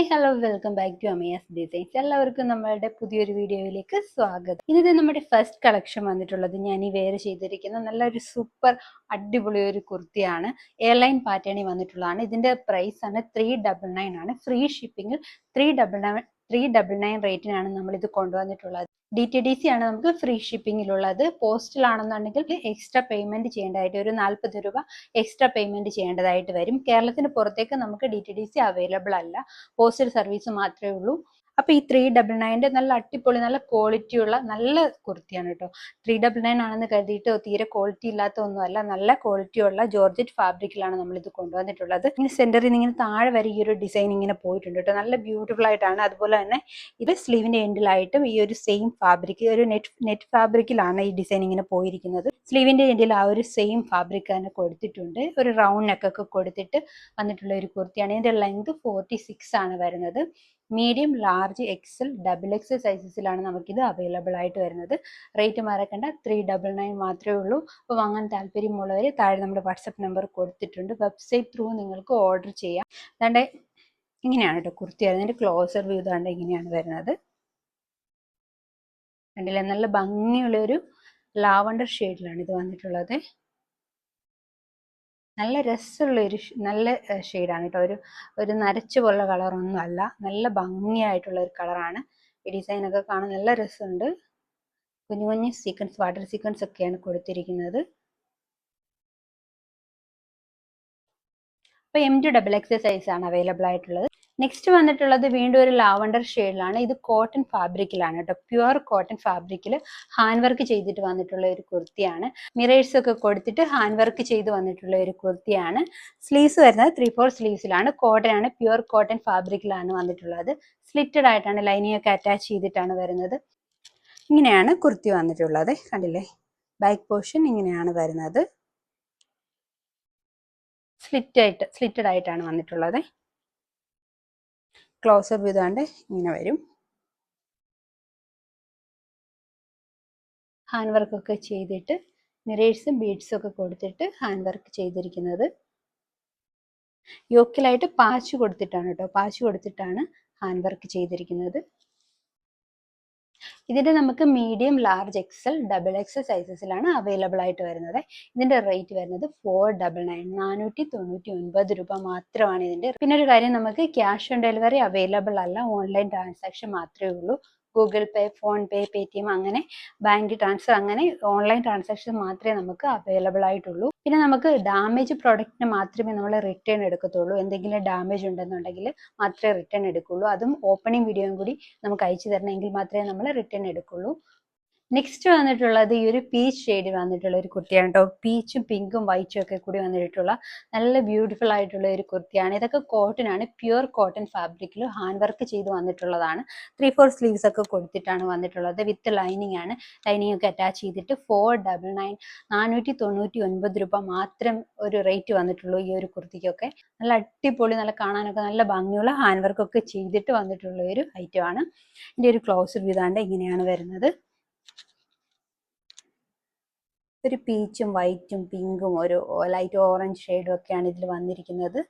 Hi hello welcome back to Amiyas designs എല്ലാവർക്കും നമ്മളുടെ പുതിയൊരു വീഡിയോയിലേക്ക് സ്വാഗതം. ഇന്നത്തെ നമ്മുടെ ഫസ്റ്റ് കളക്ഷൻ വന്നിട്ടുള്ളത്. ഞാൻ ഈ വെയർ ചെയ്തിരിക്കുന്ന നല്ലൊരു സൂപ്പർ അടിപൊളി ഒരു കുർത്തിയാണ്. എയർലൈൻ പാറ്റേണി വന്നിട്ടുള്ളതാണ്. ഇതിന്റെ പ്രൈസ് ആണ് ത്രീ ഡബിൾ നയൻ ആണ്. Free ഷിപ്പിംഗിൽ three double nine three double nine റേറ്റിനാണ് നമ്മൾ ഇത് കൊണ്ടുവന്നിട്ടുള്ളത്. ഡി ടി ഡി സി ആണ് നമുക്ക് ഫ്രീ ഷിപ്പിംഗിലുള്ളത് പോസ്റ്റിലാണെന്നുണ്ടെങ്കിൽ എക്സ്ട്രാ പേയ്മെന്റ് ചെയ്യേണ്ടതായിട്ട് ഒരു നാൽപ്പത് രൂപ എക്സ്ട്രാ പേയ്മെന്റ് ചെയ്യേണ്ടതായിട്ട് വരും. കേരളത്തിന് പുറത്തേക്ക് നമുക്ക് D T D C available അല്ല. പോസ്റ്റൽ സർവീസ് മാത്രമേ ഉള്ളൂ. അപ്പൊ ഈ ത്രീ ഡബിൾ നയന്റെ നല്ല അടിപൊളി നല്ല ക്വാളിറ്റി ഉള്ള നല്ല കുർത്തിയാണ് കേട്ടോ ത്രീ ഡബിൾ നയൻ ആണെന്ന് കരുതിയിട്ട് തീരെ ക്വാളിറ്റി ഇല്ലാത്ത ഒന്നുമല്ല നല്ല ക്വാളിറ്റി ഉള്ള ജോർജറ്റ് ഫാബ്രിക്കിലാണ് ഇത് കൊണ്ടുവന്നിട്ടുള്ളത്. ഇങ്ങനെ സെന്ററിൽ നിന്ന് ഇങ്ങനെ താഴെ വരെ ഈ ഒരു ഡിസൈൻ ഇങ്ങനെ പോയിട്ടുണ്ട് കേട്ടോ നല്ല ബ്യൂട്ടിഫുൾ ആയിട്ടാണ്. അതുപോലെ തന്നെ ഇത് സ്ലീവിന്റെ എൻഡിലായിട്ടും ഈ ഒരു സെയിം ഫാബ്രിക് ഒരു നെറ്റ് നെറ്റ് ഫാബ്രിക്കിലാണ് ഈ ഡിസൈൻ ഇങ്ങനെ പോയിരിക്കുന്നത്. സ്ലീവിന്റെ എൻഡിൽ ആ ഒരു സെയിം ഫാബ്രിക് തന്നെ കൊടുത്തിട്ടുണ്ട്. ഒരു റൗണ്ട് നെക്കൊക്കെ കൊടുത്തിട്ട് വന്നിട്ടുള്ള ഒരു കുർത്തിയാണ്. ഇതിന്റെ ലെങ്ത് ഫോർട്ടി സിക്സ് ആണ് വരുന്നത്. Medium large XL double XL സൈസസിലാണ് നമുക്കിത് അവൈലബിൾ ആയിട്ട് വരുന്നത്. റേറ്റ് മറക്കണ്ട. ത്രീ ഡബിൾ നയൻ മാത്രമേ ഉള്ളൂ. അപ്പോൾ വാങ്ങാൻ താല്പര്യമുള്ളവർ താഴെ നമ്മുടെ വാട്സപ്പ് നമ്പർ കൊടുത്തിട്ടുണ്ട്. വെബ്സൈറ്റ് ത്രൂ നിങ്ങൾക്ക് ഓർഡർ ചെയ്യാം. അതാണ്ട് ഇങ്ങനെയാണ് കേട്ടോ കുർത്തി അതിന്റെ ക്ലോസർ വ്യൂ താണ്ട് ഇങ്ങനെയാണ് വരുന്നത്. കണ്ടില്ല? നല്ല ഭംഗിയുള്ള ഒരു ലാവണ്ടർ ഷെയ്ഡിലാണ് ഇത് വന്നിട്ടുള്ളത്. നല്ല രസമുള്ള ഒരു നല്ല ഷെയ്ഡാണ് കേട്ടോ ഒരു ഒരു നരച്ചു പോലുള്ള കളറൊന്നും അല്ല. നല്ല ഭംഗിയായിട്ടുള്ള ഒരു കളറാണ് ഈ ഡിസൈനൊക്കെ കാണാൻ നല്ല രസമുണ്ട്. കുഞ്ഞു കുഞ്ഞു സീക്വൻസ് വാട്ടർ സീക്വൻസ് ഒക്കെയാണ് കൊടുത്തിരിക്കുന്നത്. അപ്പോൾ M to double X size ആണ് അവൈലബിൾ ആയിട്ടുള്ളത്. നെക്സ്റ്റ് വന്നിട്ടുള്ളത് വീണ്ടും ഒരു ലാവണ്ടർ ഷെയ്ഡിലാണ്. ഇത് കോട്ടൺ ഫാബ്രിക്കിലാണ് കേട്ടോ. പ്യുവർ കോട്ടൺ ഫാബ്രിക്കിൽ ഹാൻഡ് വർക്ക് ചെയ്തിട്ട് വന്നിട്ടുള്ള ഒരു കുർത്തിയാണ്. മിറേഴ്സ് ഒക്കെ കൊടുത്തിട്ട് ഹാൻഡ് വർക്ക് ചെയ്ത് വന്നിട്ടുള്ള ഒരു കുർത്തിയാണ്. സ്ലീവ്സ് വരുന്നത് ത്രീ ഫോർ സ്ലീവ്സിലാണ് കോട്ടൺ ആണ്. പ്യുവർ കോട്ടൺ ഫാബ്രിക്കിലാണ് വന്നിട്ടുള്ളത്. സ്ലിറ്റഡ് ആയിട്ടാണ് ലൈനിങ് ഒക്കെ അറ്റാച്ച് ചെയ്തിട്ടാണ് വരുന്നത്. ഇങ്ങനെയാണ് കുർത്തി വന്നിട്ടുള്ളത്. കണ്ടില്ലേ? ബാക്ക് പോർഷൻ ഇങ്ങനെയാണ് വരുന്നത്. സ്ലിറ്റ് ആയിട്ട് സ്ലിറ്റഡ് ആയിട്ടാണ് വന്നിട്ടുള്ളത്. ക്ലോസർ ചെയ്താണ്ട് ഇങ്ങനെ വരും. ഹാൻഡ് വർക്ക് ഒക്കെ ചെയ്തിട്ട് മിറേഴ്സും ബീഡ്സും ഒക്കെ കൊടുത്തിട്ട് ഹാൻഡ് വർക്ക് ചെയ്തിരിക്കുന്നത്. യോക്കിലായിട്ട് പാച്ച് കൊടുത്തിട്ടാണ് കേട്ടോ പാച്ച് കൊടുത്തിട്ടാണ് ഹാൻഡ് വർക്ക് ചെയ്തിരിക്കുന്നത്. ഇതിന്റെ നമുക്ക് medium large XL double XL സൈസസിലാണ് available ആയിട്ട് വരുന്നത്. ഇതിന്റെ റേറ്റ് വരുന്നത് ഫോർ ഡബിൾ നയൻ നാനൂറ്റി തൊണ്ണൂറ്റി ഒൻപത് രൂപ മാത്രമാണ് ഇതിന്റെ പിന്നെ ഒരു കാര്യം നമുക്ക് ക്യാഷ് ഓൺ ഡെലിവറി അവൈലബിൾ അല്ല ഓൺലൈൻ ട്രാൻസാക്ഷൻ മാത്രമേ ഉള്ളൂ. Google Pay PhonePe Paytm അങ്ങനെ ബാങ്ക് ട്രാൻസ്ഫർ അങ്ങനെ ഓൺലൈൻ ട്രാൻസാക്ഷൻ മാത്രമേ നമുക്ക് അവൈലബിൾ ആയിട്ടുള്ളൂ. പിന്നെ നമുക്ക് ഡാമേജ് പ്രോഡക്റ്റിന് മാത്രമേ നമ്മൾ റിട്ടേൺ എടുക്കത്തുള്ളൂ. എന്തെങ്കിലും ഡാമേജ് ഉണ്ടെന്നുണ്ടെങ്കിൽ മാത്രമേ റിട്ടേൺ എടുക്കുള്ളൂ. അതും ഓപ്പണിംഗ് വീഡിയോയും കൂടി നമുക്ക് അയച്ചു തരണമെങ്കിൽ മാത്രമേ നമ്മൾ റിട്ടേൺ എടുക്കുള്ളൂ. നെക്സ്റ്റ് വന്നിട്ടുള്ളത് ഈ ഒരു പീച്ച് ഷെയ്ഡ് വന്നിട്ടുള്ള ഒരു കുർത്തിയാണ് കേട്ടോ പീച്ചും പിങ്കും വൈറ്റും ഒക്കെ കൂടി വന്നിട്ടുള്ള നല്ല ബ്യൂട്ടിഫുൾ ആയിട്ടുള്ള ഒരു കുർത്തിയാണ്. ഇതൊക്കെ കോട്ടൺ ആണ്. പ്യുർ കോട്ടൺ ഫാബ്രിക്കിൽ ഹാൻഡ് വർക്ക് ചെയ്ത് വന്നിട്ടുള്ളതാണ്. ത്രീ ഫോർ സ്ലീവ്സ് ഒക്കെ കൊടുത്തിട്ടാണ് വന്നിട്ടുള്ളത്. വിത്ത് ലൈനിങ് ആണ്. ലൈനിങ് ഒക്കെ അറ്റാച്ച് ചെയ്തിട്ട് ഫോർ ഡബിൾ നയൻ നാനൂറ്റി തൊണ്ണൂറ്റി ഒൻപത് രൂപ മാത്രം ഒരു റേറ്റ് വന്നിട്ടുള്ളൂ ഈ ഒരു കുർത്തിക്കൊക്കെ. നല്ല അടിപൊളി നല്ല കാണാനൊക്കെ നല്ല ഭംഗിയുള്ള ഹാൻഡ് വർക്ക് ഒക്കെ ചെയ്തിട്ട് വന്നിട്ടുള്ള ഒരു ഐറ്റം ആണ്. ഇതിന്റെ ഒരു ക്ലോസർ വിതാണ്ട് ഇങ്ങനെയാണ് വരുന്നത്. ഒരു പീച്ചും വൈറ്റും പിങ്കും ഒരു ലൈറ്റ് ഓറഞ്ച് ഷെയ്ഡും ഒക്കെയാണ് ഇതിൽ വന്നിരിക്കുന്നത്.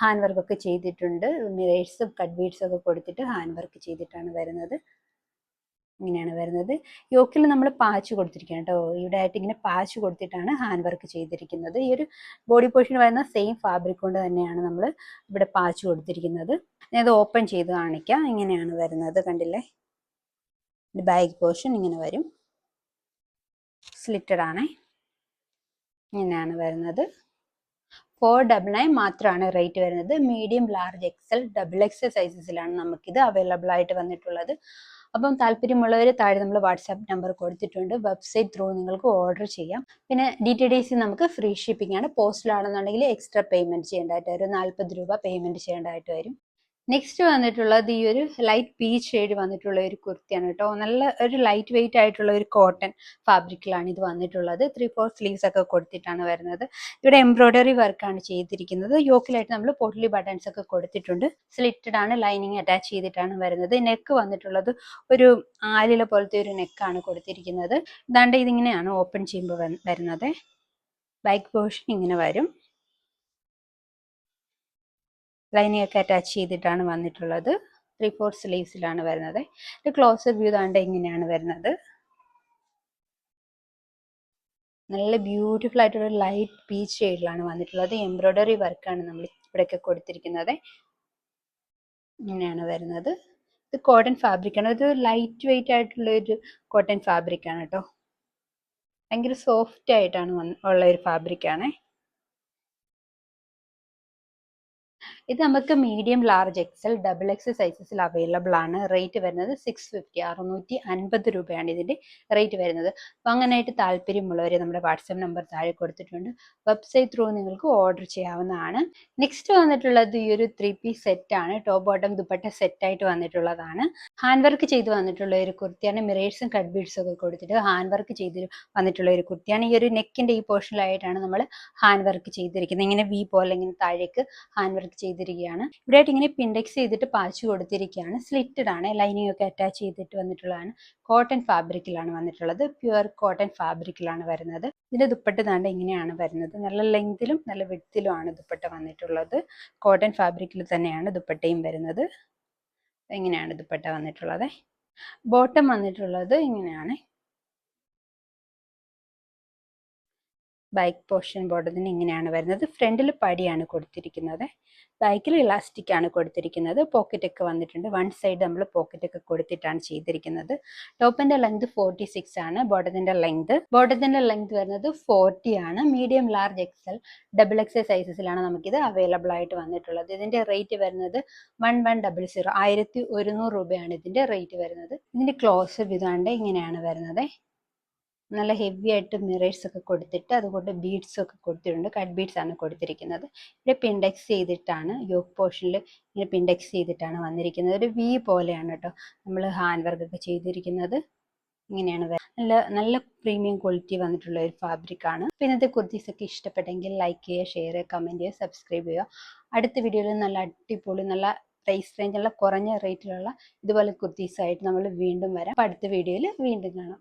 ഹാൻഡ് വർക്ക് ഒക്കെ ചെയ്തിട്ടുണ്ട്. മിറേഴ്സും കട്ട് ബീഡ്സും ഒക്കെ കൊടുത്തിട്ട് ഹാൻഡ് വർക്ക് ചെയ്തിട്ടാണ് വരുന്നത്. ഇങ്ങനെയാണ് വരുന്നത്. യോക്കിൽ നമ്മൾ പാച്ച് കൊടുത്തിരിക്കുകയാണ് കേട്ടോ. ഇവിടെ ആയിട്ട് ഇങ്ങനെ പാച്ച് കൊടുത്തിട്ടാണ് ഹാൻഡ് വർക്ക് ചെയ്തിരിക്കുന്നത്. ഈ ഒരു ബോഡി പോർഷൻ വരുന്ന സെയിം ഫാബ്രിക് കൊണ്ട് തന്നെയാണ് നമ്മൾ ഇവിടെ പാച്ച് കൊടുത്തിരിക്കുന്നത്. ഞാൻ ഇത് ഓപ്പൺ ചെയ്ത് കാണിക്കാം. ഇങ്ങനെയാണ് വരുന്നത്. കണ്ടില്ലേ? ബാഗ് പോർഷൻ ഇങ്ങനെ വരും. സ്ലിറ്റഡ് ആണ്. ഇങ്ങനെയാണ് വരുന്നത്. ഫോർ ഡബിൾ നയൻ മാത്രമാണ് റേറ്റ് വരുന്നത്. Medium large XL double XL സൈസസിലാണ് നമുക്കിത് അവൈലബിൾ ആയിട്ട് വന്നിട്ടുള്ളത്. അപ്പം താല്പര്യമുള്ളവർ താഴെ നമ്മൾ വാട്സാപ്പ് നമ്പർ കൊടുത്തിട്ടുണ്ട്. വെബ്സൈറ്റ് ത്രൂ നിങ്ങൾക്ക് ഓർഡർ ചെയ്യാം. പിന്നെ ഡി ടി ഡി സി നമുക്ക് ഫ്രീ ഷിപ്പിംഗ് ആണ്. പോസ്റ്റിലാണെന്നുണ്ടെങ്കിൽ എക്സ്ട്രാ പേയ്മെന്റ് ചെയ്യേണ്ടതായിട്ട് വരും. നാൽപ്പത് രൂപ പേയ്മെന്റ് ചെയ്യേണ്ടതായിട്ട് വരും. നെക്സ്റ്റ് വന്നിട്ടുള്ളത് ഈ ഒരു ലൈറ്റ് പീച്ച് ഷെയ്ഡ് വന്നിട്ടുള്ള ഒരു കുർത്തിയാണ് കേട്ടോ. നല്ല ഒരു ലൈറ്റ് വെയിറ്റ് ആയിട്ടുള്ള ഒരു കോട്ടൺ ഫാബ്രിക്കിലാണ് ഇത് വന്നിട്ടുള്ളത്. ത്രീ ഫോർ സ്ലീവ്സ് ഒക്കെ കൊടുത്തിട്ടാണ് വരുന്നത്. ഇവിടെ എംബ്രോയ്ഡറി വർക്കാണ് ചെയ്തിരിക്കുന്നത്. യോക്കിലായിട്ട് നമ്മൾ പൊട്ടലി ബട്ടൺസ് ഒക്കെ കൊടുത്തിട്ടുണ്ട്. സ്ലിറ്റഡ് ആണ് ലൈനിങ് അറ്റാച്ച് ചെയ്തിട്ടാണ് വരുന്നത്. നെക്ക് വന്നിട്ടുള്ളത് ഒരു ആലില പോലത്തെ ഒരു നെക്കാണ് കൊടുത്തിരിക്കുന്നത്. ഇതാണ്ട് ഇതിങ്ങനെയാണ് ഓപ്പൺ ചെയ്യുമ്പോൾ വരുന്നത്. ബൈക്ക് പോർഷൻ ഇങ്ങനെ വരും. ലൈനിങ് ഒക്കെ അറ്റാച്ച് ചെയ്തിട്ടാണ് വന്നിട്ടുള്ളത്. ത്രീ ഫോർ സ്ലീവ്സിലാണ് വരുന്നത്. ഇത് ക്ലോസർ വ്യൂ താണ്ട് ഇങ്ങനെയാണ് വരുന്നത്. നല്ല ബ്യൂട്ടിഫുൾ ആയിട്ടുള്ള ലൈറ്റ് പീച്ച് ഷെയ്ഡിലാണ് വന്നിട്ടുള്ളത്. എംബ്രോയ്ഡറി വർക്കാണ് നമ്മൾ ഇവിടെയൊക്കെ കൊടുത്തിരിക്കുന്നത്. ഇങ്ങനെയാണ് വരുന്നത്. ഇത് കോട്ടൺ ഫാബ്രിക് ആണ് ഇത് ലൈറ്റ് വെയിറ്റ് ആയിട്ടുള്ള ഒരു കോട്ടൺ ഫാബ്രിക് ആണ് കേട്ടോ. ഭയങ്കര സോഫ്റ്റ് ആയിട്ടാണ് ഉള്ള ഒരു ഫാബ്രിക് ആണ് ഇത് നമുക്ക് medium large XL double X സൈസസിൽ available ആണ്. റേറ്റ് വരുന്നത് സിക്സ് ഫിഫ്റ്റി അറുന്നൂറ്റി അൻപത് രൂപയാണ് ഇതിന്റെ റേറ്റ് വരുന്നത്. അപ്പോൾ അങ്ങനെയായിട്ട് താല്പര്യമുള്ളവർ നമ്മുടെ വാട്സപ്പ് നമ്പർ താഴെ കൊടുത്തിട്ടുണ്ട്. വെബ്സൈറ്റ് ത്രൂ നിങ്ങൾക്ക് ഓർഡർ ചെയ്യാവുന്നതാണ്. നെക്സ്റ്റ് വന്നിട്ടുള്ളത് ഈ ഒരു ത്രീ പീസ് സെറ്റാണ് ടോപ്പ് ബോട്ടം ദുപ്പട്ട സെറ്റായിട്ട് വന്നിട്ടുള്ളതാണ്. ഹാൻഡ് വർക്ക് ചെയ്ത് വന്നിട്ടുള്ള ഒരു കുർത്തിയാണ്. മിറേഴ്സും കട്ട് ബീഡ്സും ഒക്കെ കൊടുത്തിട്ട് ഹാൻഡ് വർക്ക് ചെയ്ത് വന്നിട്ടുള്ള ഒരു കുർത്തിയാണ്. ഈ ഒരു നെക്കിന്റെ ഈ പോർഷനിലായിട്ടാണ് നമ്മൾ ഹാൻഡ് വർക്ക് ചെയ്തിരിക്കുന്നത്. ഇങ്ങനെ വി പോലെ ഇങ്ങനെ താഴേക്ക് ഹാൻഡ് വർക്ക് ചെയ്തിരിക്കുകയാണ്. ഇവിടെയായിട്ട് ഇങ്ങനെ പിൻഡെക്സ് ചെയ്തിട്ട് പാച്ച് കൊടുത്തിരിക്കുകയാണ്. സ്ലിറ്റഡ് ആണ്. ലൈനിങ് ഒക്കെ അറ്റാച്ച് ചെയ്തിട്ട് വന്നിട്ടുള്ളതാണ്. കോട്ടൺ ഫാബ്രിക്കിലാണ് വന്നിട്ടുള്ളത്. പ്യുവർ കോട്ടൺ ഫാബ്രിക്കിലാണ് വരുന്നത്. ഇതിന്റെ ദുപ്പട്ട താണ്ട് ഇങ്ങനെയാണ് വരുന്നത്. നല്ല ലെങ്തിലും നല്ല വിഡ്ത്തിലുമാണ് ദുപ്പട്ട വന്നിട്ടുള്ളത്. കോട്ടൺ ഫാബ്രിക്കിൽ തന്നെയാണ് ദുപ്പട്ടയും വരുന്നത്. ഇങ്ങനെയാണ് ദുപ്പട്ട വന്നിട്ടുള്ളത്. ബോട്ടം വന്നിട്ടുള്ളത് ഇങ്ങനെയാണ്. ബൈക്ക് പോർഷൻ ബോർഡറിന് ഇങ്ങനെയാണ് വരുന്നത്. ഫ്രണ്ടിൽ പടിയാണ് കൊടുത്തിരിക്കുന്നത്. ബാക്കിൽ ഇലാസ്റ്റിക് ആണ് കൊടുത്തിരിക്കുന്നത്. പോക്കറ്റ് ഒക്കെ വന്നിട്ടുണ്ട്. വൺ സൈഡ് നമ്മൾ പോക്കറ്റ് ഒക്കെ കൊടുത്തിട്ടാണ് ചെയ്തിരിക്കുന്നത്. ടോപ്പിന്റെ ലെങ്ത് ഫോർട്ടി സിക്സ് ആണ്. ബോർഡറിന്റെ ലെങ്ത് ബോർഡറിന്റെ ലെങ്ത് വരുന്നത് ഫോർട്ടി ആണ്. Medium large XL double X സൈസസിലാണ് നമുക്കിത് അവൈലബിൾ ആയിട്ട് വന്നിട്ടുള്ളത്. ഇതിന്റെ റേറ്റ് വരുന്നത് വൺ വൺ ഡബിൾ സീറോ ആയിരത്തി ഒരുന്നൂറ് രൂപയാണ് ഇതിന്റെ റേറ്റ് വരുന്നത്. ഇതിന്റെ ക്ലോസ് വിതാണ്ട് ഇങ്ങനെയാണ് വരുന്നത്. നല്ല ഹെവി ആയിട്ട് മിറേഴ്സ് ഒക്കെ കൊടുത്തിട്ട് അതുകൊണ്ട് ബീഡ്സ് ഒക്കെ കൊടുത്തിട്ടുണ്ട്. കട്ട് ബീഡ്സ് ആണ് കൊടുത്തിരിക്കുന്നത്. ഇവിടെ പിൻഡെക്സ് ചെയ്തിട്ടാണ് യോക്ക് പോർഷനിൽ ഇങ്ങനെ പിൻഡെക്സ് ചെയ്തിട്ടാണ് വന്നിരിക്കുന്നത്. ഒരു വി പോലെയാണ് കേട്ടോ നമ്മൾ ഹാൻഡ് വർക്ക് ഒക്കെ ചെയ്തിരിക്കുന്നത്. ഇങ്ങനെയാണ് നല്ല നല്ല പ്രീമിയം ക്വാളിറ്റി വന്നിട്ടുള്ള ഒരു ഫാബ്രിക് ആണ്. ഇന്നത്തെ കുർത്തീസ് ഒക്കെ ഇഷ്ടപ്പെട്ടെങ്കിൽ ലൈക്ക് ചെയ്യുക ഷെയർ ചെയ്യുക കമന്റ് ചെയ്യുക സബ്സ്ക്രൈബ് ചെയ്യുക. അടുത്ത വീഡിയോയിൽ നല്ല അടിപൊളി നല്ല പ്രൈസ് റേഞ്ചുള്ള കുറഞ്ഞ റേറ്റിലുള്ള ഇതുപോലെ കുർത്തീസായിട്ട് നമ്മൾ വീണ്ടും വരാം. അടുത്ത വീഡിയോയിൽ വീണ്ടും കാണാം.